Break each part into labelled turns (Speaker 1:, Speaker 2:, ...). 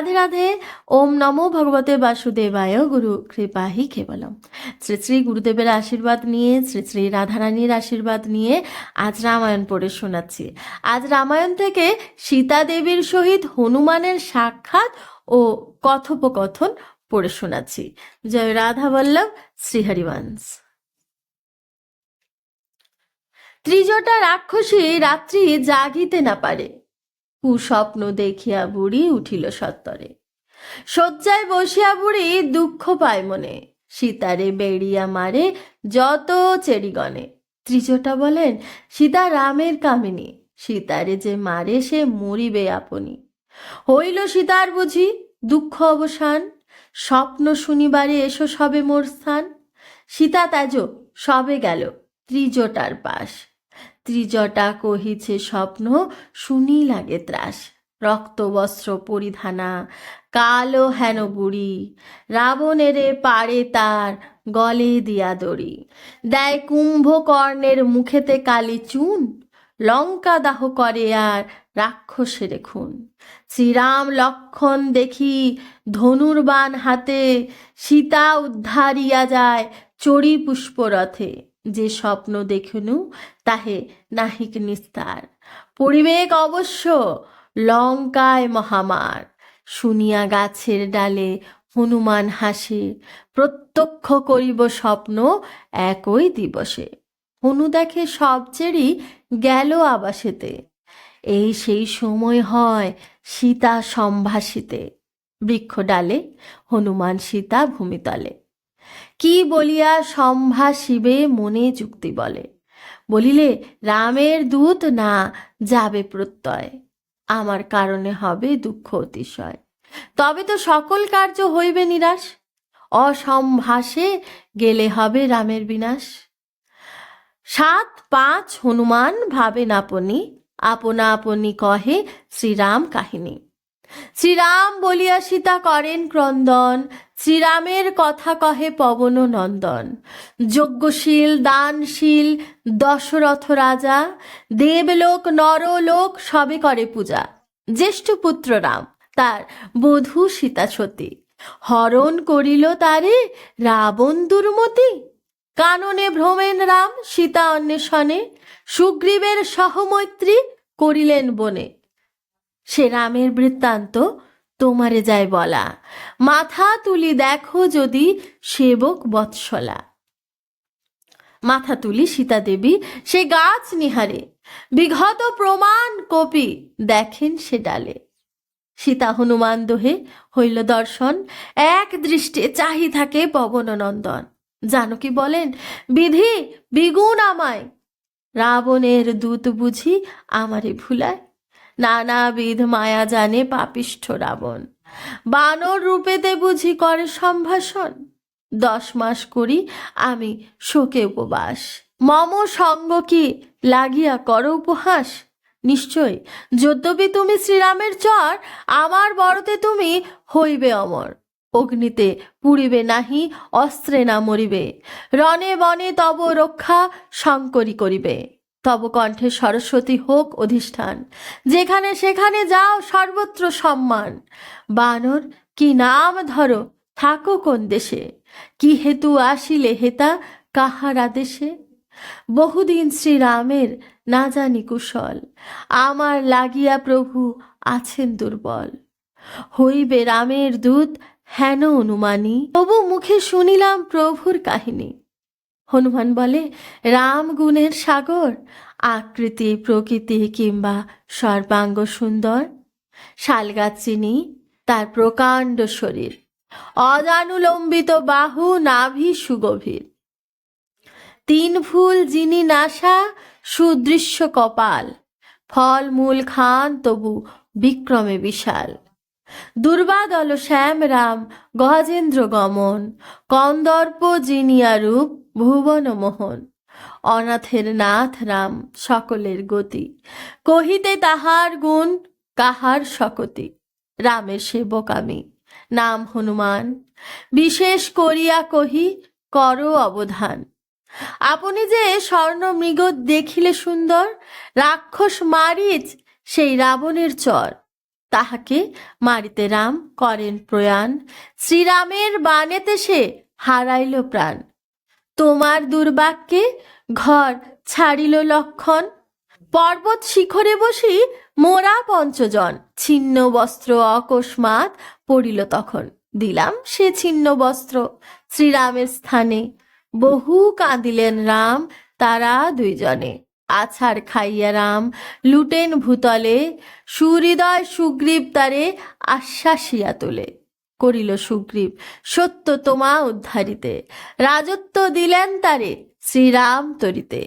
Speaker 1: রাধে রাধে। ওম নমো ভগবতে বাসুদেবায়। গুরু কৃপাহি কেবলম। শ্রী শ্রী গুরুদেবের আশীর্বাদ নিয়ে, শ্রী শ্রী রাধারানীর আশীর্বাদ নিয়ে আজ রামায়ণ পড়ে শোনাচ্ছি। আজ রামায়ণ থেকে সীতা দেবীর সহিত হনুমানের সাক্ষাৎ ও কথোপকথন পড়ে শোনাচ্ছি। জয় রাধা বল্লভ, শ্রীহরিবংশ। ত্রিজটা রাক্ষসী রাত্রি জাগিতে না পারে। কুস্বপ্ন দেখিয়া বুড়ি উঠিল সত্তরে। শয্যায় বসিয়া বুড়ি দুঃখ পায় মনে। সীতারে বেড়িয়া মারে যত চেরিগণে। ত্রিজটা বলেন, সীতা রামের কামিনী। সীতারে যে মারে সে মরিবে আপনি। হইল সীতার বুঝি দুঃখ অবসান। স্বপ্ন শুনিবারে এসো সবে মোর স্থান। সীতা তাজ সবে গেল ত্রিজটার পাশ। ত্রিজটা কহিছে স্বপ্ন, শুনি লাগে ত্রাস। রক্তবস্ত্র পরিধানা কালো হেন বুড়ি। রাবণেরে পারে তার গলে দিয়া দড়ি। দেয় কুম্ভকর্ণের মুখেতে কালি চুন। লঙ্কা দাহ করে আর রাক্ষসের খুন। শ্রীরাম লক্ষণ দেখি ধনুর্বাণ হাতে, সীতা উদ্ধারিয়া যায় চড়ি পুষ্পরথে যে স্বপ্ন দেখনু, তাহে নাহিক নিস্তার। পরিবেক অবশ্য লঙ্কায় মহামার, শুনিয়া গাছের ডালে হনুমান হাসে, প্রত্যক্ষ করিব স্বপ্ন একই দিবসে। হনু দেখে সব চেরি গেল আবাসেতে, এই সেই সময় হয় সীতা সম্ভাষিতে। বৃক্ষ ডালে হনুমান সীতা ভূমিতলে। কি বলিয়া সম্ভাষিবে মনে যুক্তি বলে? বলিলে, রামের দূত না, যাবে প্রত্যয়। আমার কারণে হবে দুঃখ অতিশয়। তবে তো সকল কার্য হইবে নিরাশ। অসম্ভাষে গেলে হবে রামের বিনাশ। সাত পাঁচ হনুমান ভাবেন আপনি আপনা আপনি কহে শ্রীরাম কাহিনী। শ্রীরাম বলিয়া সীতা করেন ক্রন্দন শ্রীরামের কথা কহে পবন নন্দন যজ্ঞশীল, দানশীল, দশরথ রাজা, দেবলোক, নরলোক সবে করে পূজা। জ্যেষ্ঠ পুত্র রাম, তার বধূ সীতা সতী হরণ করিল তারে রাবণ দুর্মতি। কাননে ভ্রমেন রাম সীতা অন্বেষণে, সুগ্রীবের সহমৈত্রী করিলেন বনে। সে রামের বৃত্তান্ত তোমারে যায় বলা। মাথা তুলি দেখো যদি সেবক বৎসলা। মাথা তুলি সীতা দেবী, সে গাছ নিহারে। বিঘত প্রমাণ কপি দেখেন সে ডালে। সীতা হনুমান দোহে হইল দর্শন, এক দৃষ্টে চাহি থাকে পবন পবননন্দন জানকী বলেন? বিধি বিগুণ আমায়। রাবণের দূত বুঝি আমারে ভুলায়। নানাবিধ মায়া জানে পাপিষ্ঠ রাবণ। বানর রূপেতে বুঝি করে সম্ভাষণ। দশ মাস করি আমি শোকে উপবাস। মম সঙ্গ কি লাগিয়া কর উপহাস? নিশ্চয়, যদ্যপি তুমি শ্রীরামের চর, আমার বড়তে তুমি হইবে অমর। অগ্নিতে পুড়িবে নাহি, অস্ত্রে না মরিবে। রণে বনে তব রক্ষা শঙ্করী করিবে। তব কণ্ঠে সরস্বতী হোক অধিষ্ঠান। যেখানে সেখানে যাও সর্বত্র সম্মান। বানর, কি নাম ধরো? থাকো কোন দেশে? কি হেতু আসিলে হেতা কাহার আদেশে? বহুদিন শ্রীরামের না জানি কুশল। আমার লাগিয়া প্রভু আছেন দুর্বল। হইবে রামের দূত হেন অনুমানী। তবু মুখে শুনিলাম প্রভুর কাহিনী। হনুমান বলে, রাম গুণের সাগর, আকৃতি, প্রকৃতি কিংবা সর্বাঙ্গ সুন্দর। শালগাছ চিনি, তার প্রকাণ্ড শরীর। অজানুলম্বিত বাহু, নাভি সুগভীর। তিন ফুল যিনি নাসা, সুদৃশ্য কপাল। ফল, মূল খান তবু বিক্রমে বিশাল। দুর্বাদল শ্যাম রাম গজেন্দ্র গমন কন্দর্প জিনিয়া রূপ ভুবন মোহন অনাথের নাথ রাম সকলের গতি, কহিতে তাহার গুণ কাহার শকতি। রামের সেবক আমি, নাম হনুমান। বিশেষ করিয়া কহি কর অবধান। আপনি যে স্বর্ণ মৃগ দেখিলে সুন্দর, রাক্ষস মারিচ সেই রাবণের চর। তাহাকে মারিতে রাম করেন প্রয়াণ। শ্রীরামের বাণেতে সে হারাইল প্রাণ। তোমার দুর্বাক্যে ঘর ছাড়িল লক্ষণ। পর্বত শিখরে বসি মোরা পঞ্চজন। ছিন্ন বস্ত্র অকস্মাৎ পড়িল তখন। দিলাম সে ছিন্ন বস্ত্র শ্রীরামের স্থানে। বহু কাঁদিলেন রাম তারা দুইজনে। আছাড় খাইয়া রাম। লুটেন ভূতলে, সুহৃদয় সুগ্রীব তারে আশ্বাসিয়া তোলে। করিল সুগ্রীব, সত্য তোমা উদ্ধারিতে। রাজত্ব দিলেন তারে শ্রীরাম তরিতে।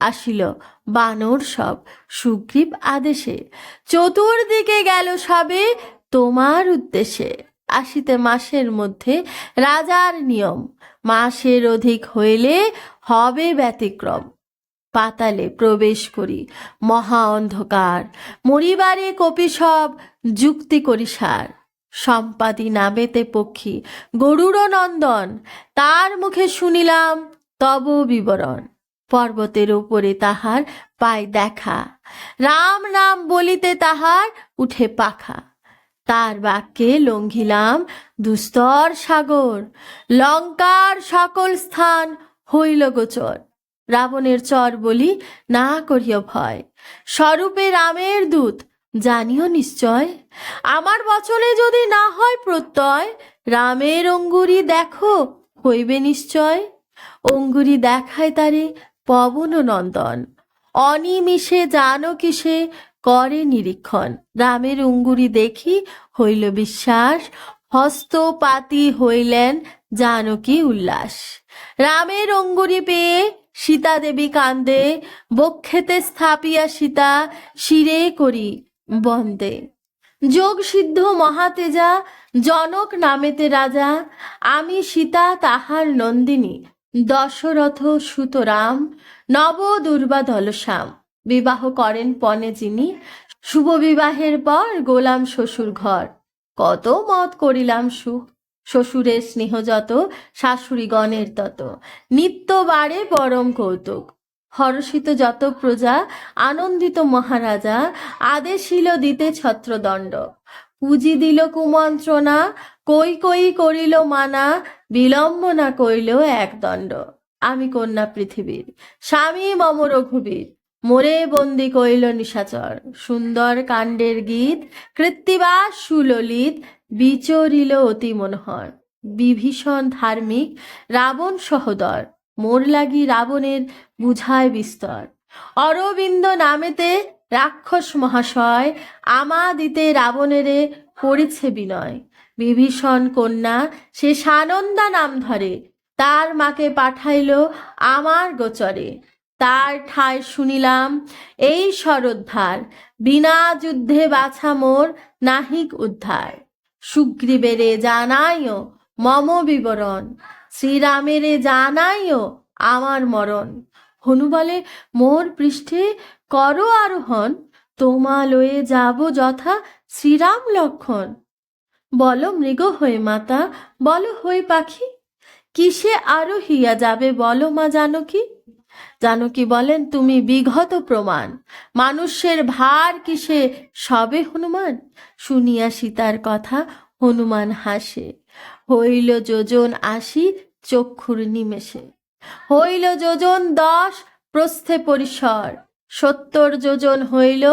Speaker 1: আসিল বানর সব সুগ্রীব আদেশে। চতুর্দিকে গেল সবে তোমার উদ্দেশ্যে আসিতে মাসের মধ্যে রাজার নিয়ম। মাসের অধিক হইলে হবে ব্যতিক্রম। পাতালে প্রবেশ করি, মহা অন্ধকার। মরিবারে কপি সব, যুক্তি করি সার। সম্পাদি নাবেতে পক্ষী গরুড় নন্দন। তার মুখে শুনিলাম তব বিবরণ। পর্বতের উপরে তাহার পায় দেখা। রাম রাম বলিতে তাহার উঠে পাখা। তার বাক্যে লঙ্ঘিলাম দুস্তর সাগর। লঙ্কার সকল স্থান হইল গোচর। রাবণের চর বলি না করিও ভয়। স্বরূপে রামের দূত, জানিও নিশ্চয়, আমার বচনে যদি না হয় প্রত্যয়, রামের অঙ্গুরি দেখো, হইবে নিশ্চয়। অঙ্গুরি দেখায় তারে পবন নন্দন, অনিমিষে জানো কিসে করে নিরীক্ষণ। রামের অঙ্গুরি দেখি হইল বিশ্বাস, হস্তপাতি হইলেন জানকী উল্লাস। রামের অঙ্গুরি পেয়ে সীতা দেবী কান্দে, বক্ষেতে স্থাপিয়া সীতা, শিরে করি বন্দে। যোগ সিদ্ধ মহাতেজা, জনক নামেতে রাজা, আমি সীতা তাহার নন্দিনী, দশরথ সুতরাম নব দুর্বা দলশ্যাম বিবাহ করেন পনে যিনি, শুভ বিবাহের পর গোলাম শ্বশুর ঘর কত মত করিলাম সুখ। শ্বশুরের স্নেহ যত, শাশুড়িগণের তত। নিত্য বাড়ে পরম কৌতুক। হর্ষিত যত প্রজা, আনন্দিত মহারাজা আদেশিল দিতে ছত্রদণ্ড। পুঁজি দিল কুমন্ত্রণা, কই কই করিল মানা, বিলম্ব না কইল এক দণ্ড আমি কন্যা পৃথিবীর, স্বামী মম রঘুবীর। মোরে বন্দি কইল নিশাচর। সুন্দর কাণ্ডের গীত, কৃত্তিবা সুললিত, বিচরিল অতি মনোহর। বিভীষণ ধার্মিক, রাবণ সহদর। মোর লাগি রাবণের বুঝায় বিস্তর। অরবিন্দ নামেতে রাক্ষস মহাশয় আমা দিতে রাবণেরে করেছে বিনয়। বিভীষণ কন্যা, সে সানন্দা নাম ধরে, তার মাকে পাঠাইল আমার গোচরে। তার ঠায় শুনিলাম। এই সরোদ্ধার বিনা যুদ্ধে বাছা মোর নাহিক উদ্ধার। সুগ্রীবেরে জানাইও মম বিবরণ, শ্রীরামেরে জানাইও আমার মরণ। হনু বলে, মোর পৃষ্ঠে করো আরোহণ তোমা লয়ে যাব যথা শ্রীরাম লক্ষণ। বলো মৃগ হয়ে মাতা, বলো হয়ে পাখি, কিসে আরোহিয়া যাবে বলো মা জানকী? জানকী বলেন? তুমি বিগত প্রমাণ। মানুষের ভার কিসে? সবে হনুমান। শুনিয়া সীতার কথা হনুমান হাসে। হইল যোজন আশি চক্ষুর নিমেষে। হইল যোজন দশ প্রস্থে পরিসর। সত্তর যোজন হইল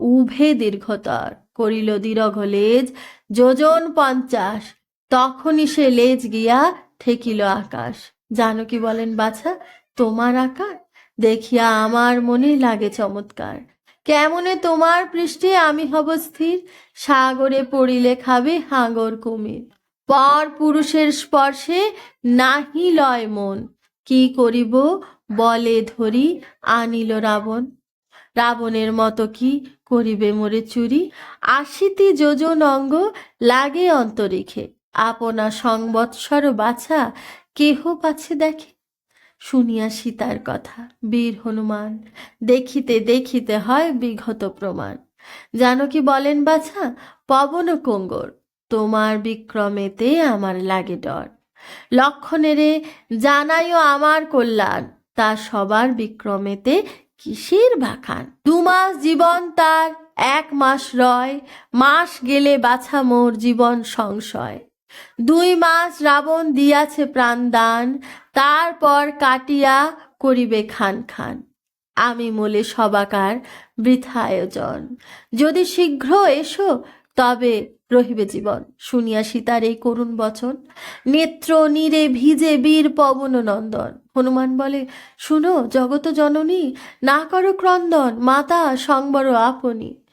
Speaker 1: উভে দীর্ঘতর। করিল দীর্ঘ লেজ, যোজন পঞ্চাশ। তখনই সে লেজ গিয়া ঠেকিল আকাশ। জানকী বলেন বাছা? তোমার আকার? দেখিয়া আমার মনে লাগে চমৎকার। কেমনে তোমার পৃষ্ঠে আমি হব স্থির? সাগরে পড়িলে খাবে হাঙর কুমির। পর পুরুষের স্পর্শে নাহি লয় মন। কি করিব? বলে ধরি আনিল রাবণ। রাবণের মতো কি করিবে মোরে চুরি? আশিতি যোজন অঙ্গ লাগে অন্তরিখে। আপনা সংবৎসর বাছা কেহ পাছে দেখে? শুনিয়া সীতার কথা। বীর হনুমান, দেখিতে দেখিতে হয় বিগত প্রমাণ। জানো কি বলেন, বাছা, পবন কঙ্গর, তোমার বিক্রমেতে আমার লাগে ডর। লক্ষণেরে জানাইও আমার কল্যাণ, তা সবার বিক্রমেতে কিসের বাখান? দুমাস জীবন তার এক মাস রয়, মাস গেলে বাছা মোর জীবন সংশয়। দুই মাস রাবণ দিয়াছে প্রাণদান, তারপর কাটিয়া করিবে খান খান। আমি মোলে সবাকার বৃথা আয়োজন যদি শীঘ্র এসো, তবে রহিবে জীবন। শুনিয়া সীতার এই করুণ বচন। নেত্র নীরে ভিজে বীর পবন নন্দন। হনুমান বলে, শুনো জগত জননী, না করো ক্রন্দন, মাতা সংবর আপনি।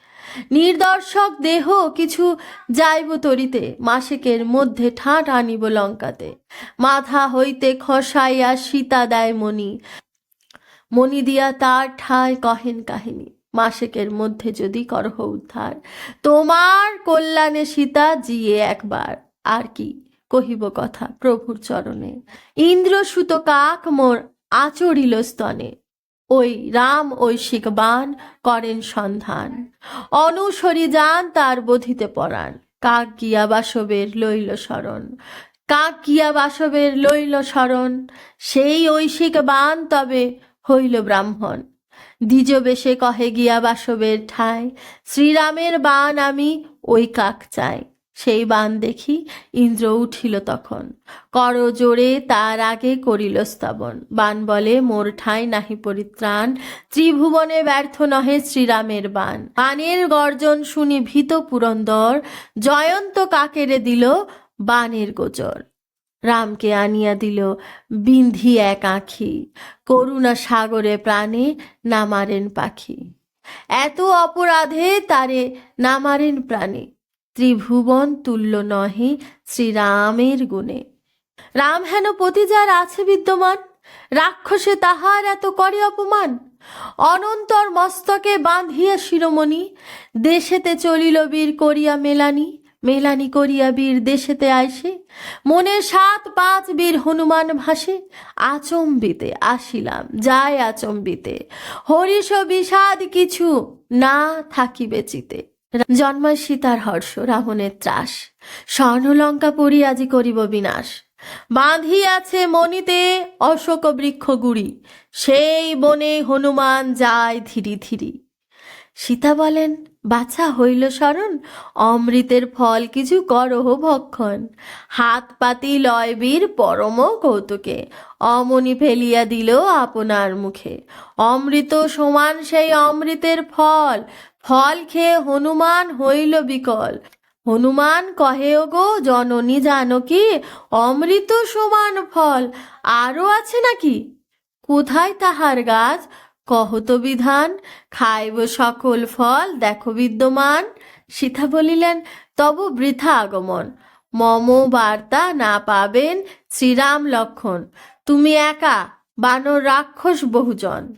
Speaker 1: নির্দর্শক দেহ কিছু যাইব তরিতে, মাসেকের মধ্যে ঠাঁট আনিব লঙ্কাতে। মাথা হইতে খসাইয়া সীতা দেয় মণি। মণি দিয়া তার ঠায় কহেন কাহিনী, মাসেকের মধ্যে যদি করহ উদ্ধার। তোমার কল্যাণে সীতা জিয়ে একবার, আর কি কহিব কথা প্রভুর চরণে। ইন্দ্র সুত কাক মোর আচরিল স্তনে। ওই রাম ঐশিক বান করেন সন্ধান। অনুসরি যান তার বধিতে পরাণ। কাক গিয়া বাসবের লইল শরণ। কাক গিয়া বাসবের লইল শরণ, সেই ঐশিক বান তবে হইল ব্রাহ্মণ। দ্বিজ বেশে কহে গিয়া বাসবের ঠায় শ্রীরামের বান আমি ওই কাক চাই। সেই বান দেখি ইন্দ্র উঠিল তখন। কর জোরে তার আগে করিল স্থাবন বান বলে, মোর ঠাঁই নাহি পরিত্রাণ। ত্রিভুবনে ব্যর্থ নহে শ্রীরামের বান। বানের গর্জন শুনি ভীত পুরন্দর। জয়ন্ত কাকেরে দিল? বানের গোচর। রামকে আনিয়া দিল, বিন্ধি এক আঁখি। করুণা সাগরে প্রাণে নামারেন পাখি। এত অপরাধে তারে নামারেন প্রাণে। ত্রিভুবন তুল্য নহে শ্রীরামের গুণে। রাম হেন পতি যার আছে বিদ্যমান, রাক্ষসে তাহার এত করে অপমান। অনন্তর মস্তকে বাঁধিয়া শিরোমণি, দেশেতে চলিল বীর করিয়া মেলানি মেলানি করিয়া বীর দেশেতে আইসে। মনে সাত পাঁচ বীর হনুমান ভাসে, আচম্বিতে আসিলাম, যায় আচম্বিতে। হরিষ বিষাদ কিছু না থাকিবে চিতে। জন্মায় সীতার হর্ষ, রাবণের ত্রাস। স্বর্ণলঙ্কা পরি আজি করিব বিনাশ। বাঁধিয়াছে মনিতে অশোক বৃক্ষ গুড়ি। সেই বনে হনুমান যায় ধীরি ধীরি। সীতা বলেন, বাছা, হইল স্মরণ। অমৃতের ফল কিছু করহ ভক্ষণ। হাত পাতি লয়বীর পরম কৌতুকে। অমনি ফেলিয়া দিল আপনার মুখে। অমৃত সমান সেই অমৃতের ফল। ফল খেয়ে হনুমান হইল বিকল। হনুমান কহে গো জননী, জানো কি? অমৃত সমান ফল আরও আছে নাকি? কোথায় তাহার গাছ? কহত বিধান, খাইব সকল ফল, দেখো বিদ্যমান। সীতা বলিলেন, তব বৃথা আগমন, মম বার্তা না পাবেন শ্রীরাম লক্ষণ। তুমি একা, বানর রাক্ষস বহুজন।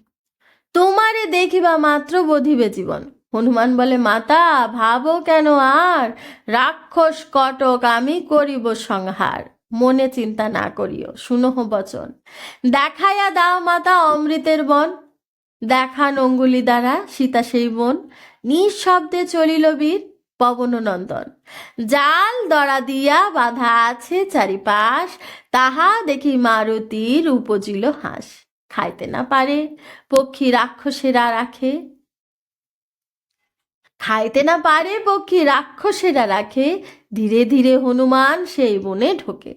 Speaker 1: তোমারে দেখিবা মাত্র বধিবে জীবন। হনুমান বলে, মাতা, ভাবো কেন আর? রাক্ষস কটক, আমি করিব সংহার। মনে চিন্তা না করিও, শুনহ বচন। দেখাইয়া দাও মাতা অমৃতের বন দেখান অঙ্গুলি দ্বারা সীতা সেই বন। নিঃশব্দে চলিল বীর পবন নন্দন জাল দড়া দিয়া বাধা আছে চারিপাশ, তাহা দেখি মারুতির উপজিল হাঁস। খাইতে না পারে, পক্ষী রাক্ষসেরা রাখে। খাইতে না পারে পক্ষী রাক্ষসেরা রাখে। ধীরে ধীরে হনুমান সেই বনে ঢোকে।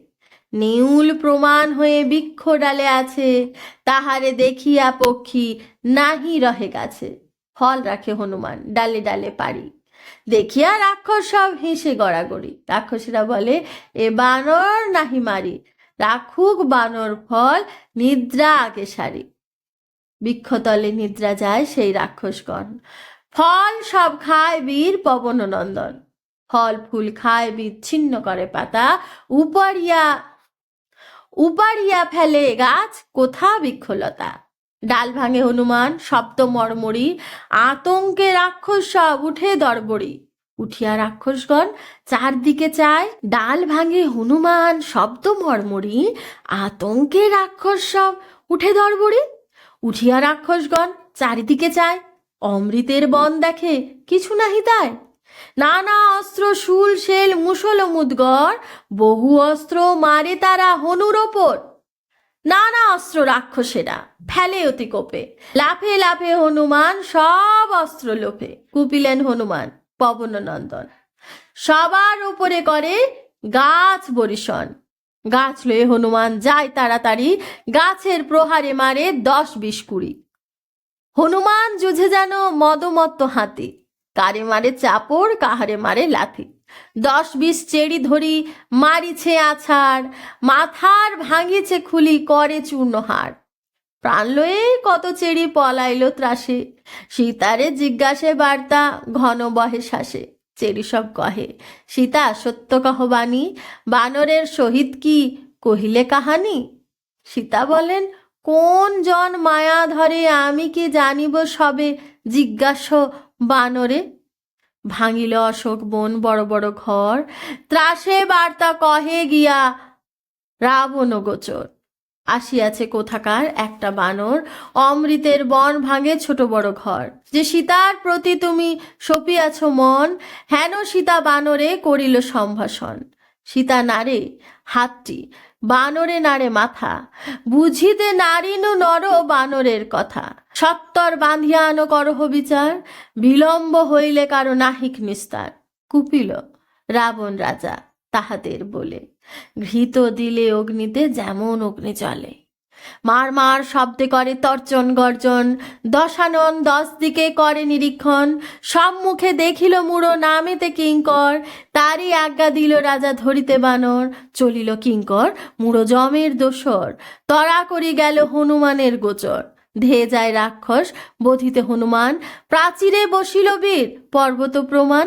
Speaker 1: নেউল প্রমাণ হয়ে বৃক্ষ ডালে আছে। তাহারে দেখিয়া পক্ষী নাহি রহে গাছে। ফল রাখে হনুমান, ডালে ডালে পারি দেখিয়া রাক্ষস সব হেসে গড়াগড়ি। রাক্ষসীরা বলে, এ বানর নাহি মারি। রাখুক বানর ফল, নিদ্রা আগে সারি। বৃক্ষতলে নিদ্রা যায় সেই রাক্ষসগণ। ফল সব খায় বীর পবন নন্দন ফল ফুল খায় বিচ্ছিন্ন করে পাতা। উপারিয়া উপারিয়া ফেলে গাছ, কোথা বৃক্ষলতা? ডাল ভাঙে হনুমান শব্দ মর্মরি, আতঙ্কে রাক্ষস সব উঠে দরবড়ি। উঠিয়া রাক্ষসগণ চারদিকে চায়, ডাল ভাঙে হনুমান শব্দ মর্মরি, আতঙ্কে রাক্ষস সব উঠে দরবড়ি। উঠিয়া রাক্ষসগণ চারিদিকে চায় অমৃতের বন দেখে কিছু নাহি তাই? নানা অস্ত্র, শুল, শেল মুসল মুদগর বহু অস্ত্র মারে তারা হনুর ওপর। নানা অস্ত্র রাক্ষসেরা, ফেলে অতি কোপে। লাফে লাফে হনুমান, সব অস্ত্র লোপে। কুপিলেন হনুমান, পবননন্দন। সবার উপরে করে গাছ বরিশন। গাছ লয়ে হনুমান যায় তাড়াতাড়ি, গাছের প্রহারে মারে দশ বিশ কুড়ি। হনুমান যুঝে যেন মদমত্ত হাতি। কারে মারে চাপড়, কাহারে মারে লাথি। দশ বিশ চেড়ি ধরি মারিছে আছাড়, মাথার ভাঙিছে খুলি করে চূর্ণহার। প্রাণ লয়ে কত চেড়ি পলাইল ত্রাসে, সীতারে জিজ্ঞাসে বার্তা ঘন বহে শ্বাসে। চেরি সব কহে, সীতা সত্য কহ বাণী, বানরের সহিত কি কহিলে কাহানি? সীতা বলেন কোন জন মায়া ধরে আমি কি জানিব সবে? জিজ্ঞাস বানরে। ভাঙিল অশোক বন বড় বড় ঘর, ত্রাসে বার্তা কহে গিয়া রাবণ গোচর। আসিয়াছে কোথাকার একটা বানর, অমৃতের বন ভাঙে ছোট বড় ঘর। যে সীতার প্রতি তুমি সপিয়াছ মন, হেন সীতা বানরে করিল সম্ভাষণ। সীতা নারে, হাতটি বানরে নাড়ে মাথা, বুঝিতে নারীনু নর বানরের কথা। সত্তর বাঁধিয়া আনো করহ বিচার, বিলম্ব হইলে কারও নাহিক নিস্তার। কুপিল রাবণ রাজা তাহাদের বলে, ঘৃত দিলে অগ্নিতে যেমন অগ্নি চলে মার মার শব্দে করে তর্জন গর্জন, দশানন দশ দিকে করে নিরীক্ষণ। সম্মুখে দেখিল মুড়ো নামেতে কিঙ্কর, তারই আজ্ঞা দিল রাজা ধরিতে বানর। চলিল কিঙ্কর, মুড়ো জমের দোসর তরা করি গেল হনুমানের গোচর। ধেয়ে যায় রাক্ষস, বধিতে হনুমান, প্রাচীরে বসিল বীর, পর্বত প্রমাণ,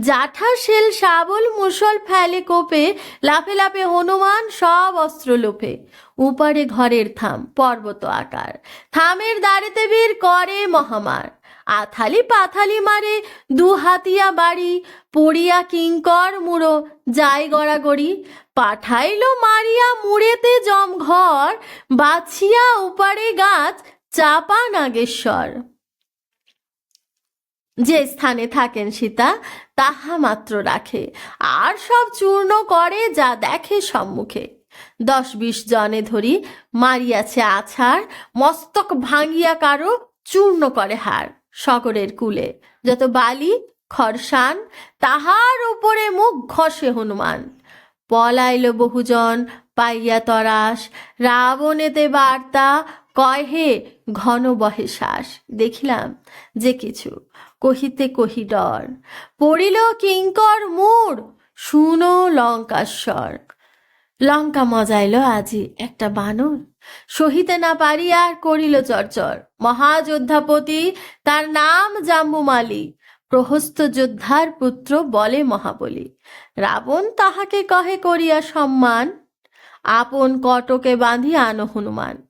Speaker 1: জাঠা, শেল, শাবল মুসল ফেলে কোপে, লাফে লাফে হনুমান, সব অস্ত্র লোপে। উপারে ঘরের থাম, পর্বত আকার, থামের দাঁড়িতে বীর করে মহামার। আথালি পাথালি মারে, দু হাতিয়া বাড়ি, পড়িয়া কিঙ্কর মুড়ো যাই গড়াগড়ি। পাঠাইল মারিয়া মুড়েতে জম ঘর বাছিয়া উপারে গাছ চাপা নাগেশ্বর যে স্থানে থাকেন সীতা, তাহা মাত্র রাখে। আর সব চূর্ণ করে যা দেখে সম্মুখে। দশ বিশ জনে ধরি মারিয়াছে আছাড়, মস্তক ভাঙিয়া কারও চূর্ণ করে হার সকরের কুলে। যত বালি, খরসান, তাহার উপরে মুখ ঘষে হনুমান। পলাইল বহুজন, পাইয়া তরাস রাবণেতে বার্তা কহে ঘন বহে শ্বাস? দেখিলাম যে কিছু। কহিতে কহি ডর, পড়িল কিঙ্কর মোর, শুনো লঙ্কাস্বর লঙ্কা মজাইল আজি একটা বানর, সহিতে না পারিয়া করিল চরচর। মহাযোদ্ধাপতি, তার নাম জাম্বুমালি প্রহস্ত যোদ্ধার পুত্র বলে মহাবলী। রাবণ তাহাকে কহে করিয়া সম্মান? আপন কটকে বাঁধিয়া আনো হনুমান।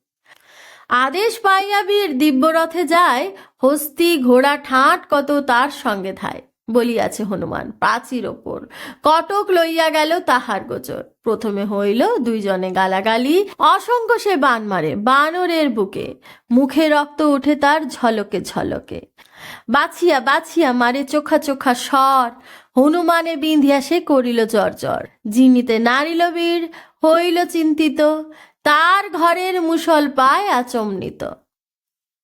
Speaker 1: আদেশ পাইয়া বীর দিব্যরথে যায়, হস্তি ঘোড়া ঠাঁট কত তার সঙ্গে ধায়, বলিয়াছে হনুমান, প্রাচীর ওপর। কটক লইয়া গেল তাহার গোচর। প্রথমে হইল দুইজনে গালাগালি, অসংখ্য সে বান মারে, বানরের বুকে। মুখে রক্ত উঠে তার ঝলকে ঝলকে। বাছিয়া বাছিয়া মারে চোখা চোখা স্বর। হনুমানে বিন্ধিয়া সে করিল জর্জর জিনিতে নারিল বীর, হইল চিন্তিত। তার ঘরের মুসল পায় আচমনিত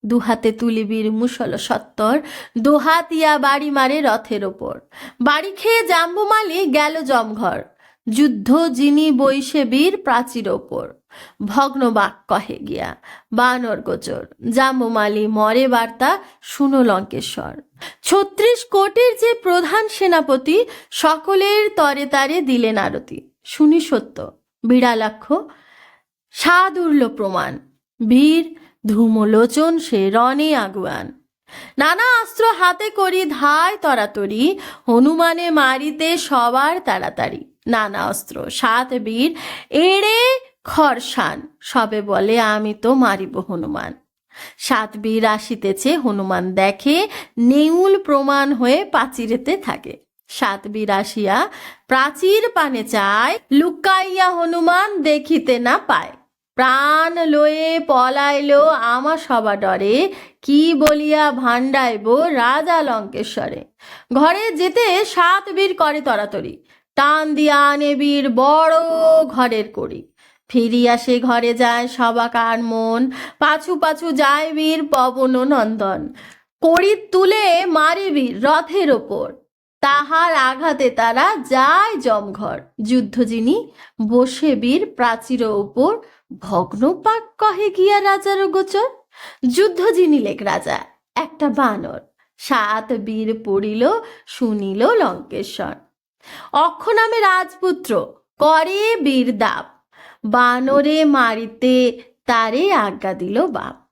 Speaker 1: দুহাতে তুলিবীর মুসল সত্তর, দোহাতিয়া বাড়ি মারে রথের ওপর। বাড়ি খেয়ে জাম্বুমালি গেল জমঘর। যুদ্ধ যিনি বৈশে বীর প্রাচীর ওপর। ভগ্ন বাক কহে গিয়া, বানর গোচর। জাম্বুমালি মরে বার্তা শুনো লঙ্কেশ্বর। ছত্রিশ কোটির যে প্রধান সেনাপতি, সকলের তরে তারে দিলেন আরতি। শুনি সত্য, বিড়ালাক্ষ সাদুর্ল প্রমাণ। বীর, ধূমলোচন সে রণে আগুয়ান। নানা অস্ত্র হাতে করি ধায় তরাতরি হনুমানে মারিতে সবার তাড়াতাড়ি। নানা অস্ত্র, সাত বীর, এড়ে খরসান, সবে বলে আমি তো মারিব হনুমান। সাত বীর আসিতেছে, হনুমান দেখে, নেউল প্রমাণ হয়ে পাচিরেতে থাকে। সাত বীর আসিয়া প্রাচীর পানে চায়, লুকাইয়া হনুমান দেখিতে না পায়। প্রাণ লয়ে পলাইল সবা ডরে কি বলিয়া ভাণ্ডাইব রাজা লঙ্কেশ্বরে। ঘরে যেতে সাত বীর করে তরাতরি টান দিয়া আনে বীর বড় ঘরের করি ফিরিয়া সে ঘরে যায় সবাকার মন, পাছু পাছু যায় বীর পবন নন্দন। করি তুলে মারে বীর রথের ওপর, তাহার আঘাতে তারা যায় জমঘর যুদ্ধ যিনি, বসে বীর প্রাচীর ওপর ভগ্ন পাক কহে গিয়া রাজার গোচর? যুদ্ধ যিনি লেখ রাজা, একটা বানর। সাত বীর পড়িল, শুনিল লঙ্কেশ্বর। অক্ষ নামে রাজপুত্র, করে বীর দাপ। বানরে মারিতে তারে আজ্ঞা দিল বাপ।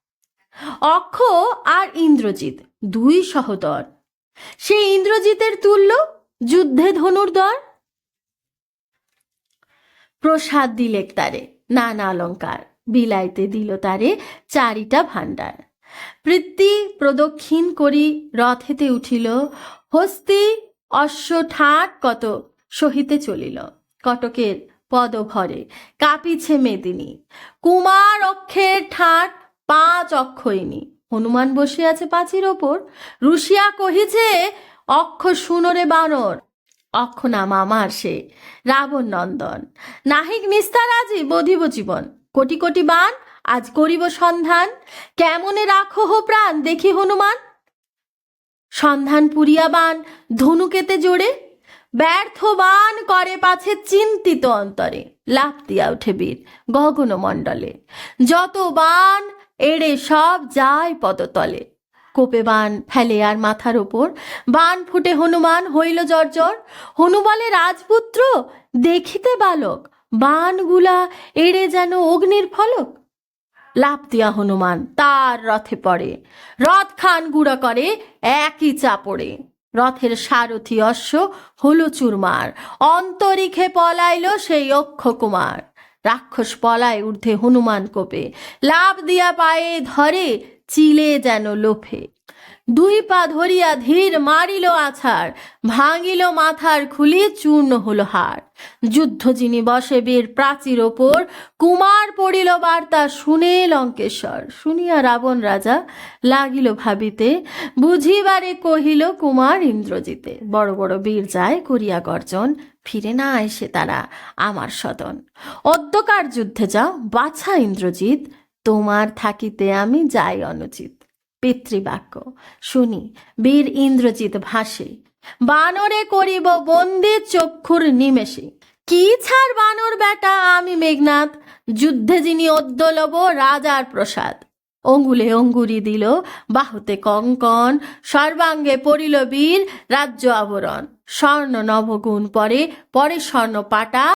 Speaker 1: অক্ষ আর ইন্দ্রজিৎ, দুই সহদর। সে ইন্দ্রজিতের তুল্য, যুদ্ধে ধনুর্ধর প্রসাদ দিলেক তারে। নানা অলঙ্কার বিলাইতে দিল তারে চারিটা ভাণ্ডার। বৃত্তি প্রদক্ষিণ করি রথেতে উঠিল, হস্তি অশ্ব ঠাট কত সহিতে চলিল। কটকের পদভরে কাঁপিছে মেদিনী। কুমার অক্ষের ঠাট পাঁচ অক্ষয়িনী। হনুমান বসে আছে পাঁচির ওপর। রুশিয়া কহিছে, অক্ষ শুনরে বানর অক্ষ নাম আমার সে রাবণ নন্দন নাহিক নিস্তার আজি বধিব জীবন। কোটি কোটি বান আজ করিব সন্ধান। কেমনে রাখো হো প্রাণ, দেখি হনুমান। সন্ধান পুরিয়া বান ধনুকেতে জোড়ে। ব্যর্থ বান করে পাছে চিন্তিত অন্তরে। লাভ দিয়া উঠে বীর গগন মণ্ডলে যত বান এড়ে সব যায় পদতলে। কোপে বান ফেলে আর মাথার ওপর বান ফুটে হনুমান হইল জর্জর হনু বলে রাজপুত্র, দেখিতে বালক, বানগুলা এড়ে যেন অগ্নির ফলক। লাভ দিয়া হনুমান, তার রথে পড়ে। রথ খান গুড়া করে, একই চাপড়ে। রথের সারথি অশ্ব হলো চুরমার। অন্তরিক্ষে পলাইল সেই অক্ষ কুমার। রাক্ষস পলায় ঊর্ধ্বে হনুমান কোপে। লাভ দিয়া পায়ে ধরে চিলে যেন লোফে। দুই পা ধরিয়া ধীর মারিল আছাড়, ভাঙিল মাথার খুলি চূর্ণ হলো হার যুদ্ধ যিনি বসে বীর প্রাচীর ওপর, কুমার পড়িল বার্তা শুনে লঙ্কেশ্বর। শুনিয়া রাবণ রাজা লাগিল ভাবিতে, বুঝিবারে কহিল কুমার ইন্দ্রজিতে, বড় বড় বীর যায় করিয়া গর্জন, ফিরে না এসে তারা আমার সদন। অদ্যকার যুদ্ধে যাও, বাছা ইন্দ্রজিৎ তোমার থাকিতে আমি যাই অনুচিত পিতৃবাক্য। শুনি, বীর ইন্দ্রজিৎ ভাসে। বানরে করিব বন্দি চক্ষুর নিমেষে। কি ছাড় বানর বেটা, আমি মেঘনাথ যুদ্ধে যিনি অদ্যলব রাজার প্রসাদ। অঙ্গুলে অঙ্গুরি দিল, বাহুতে কঙ্কন। সর্বাঙ্গে পড়িল বীর, রাজ্য আবরণ। স্বর্ণ নবগুণ পরে পরে স্বর্ণ পাটা।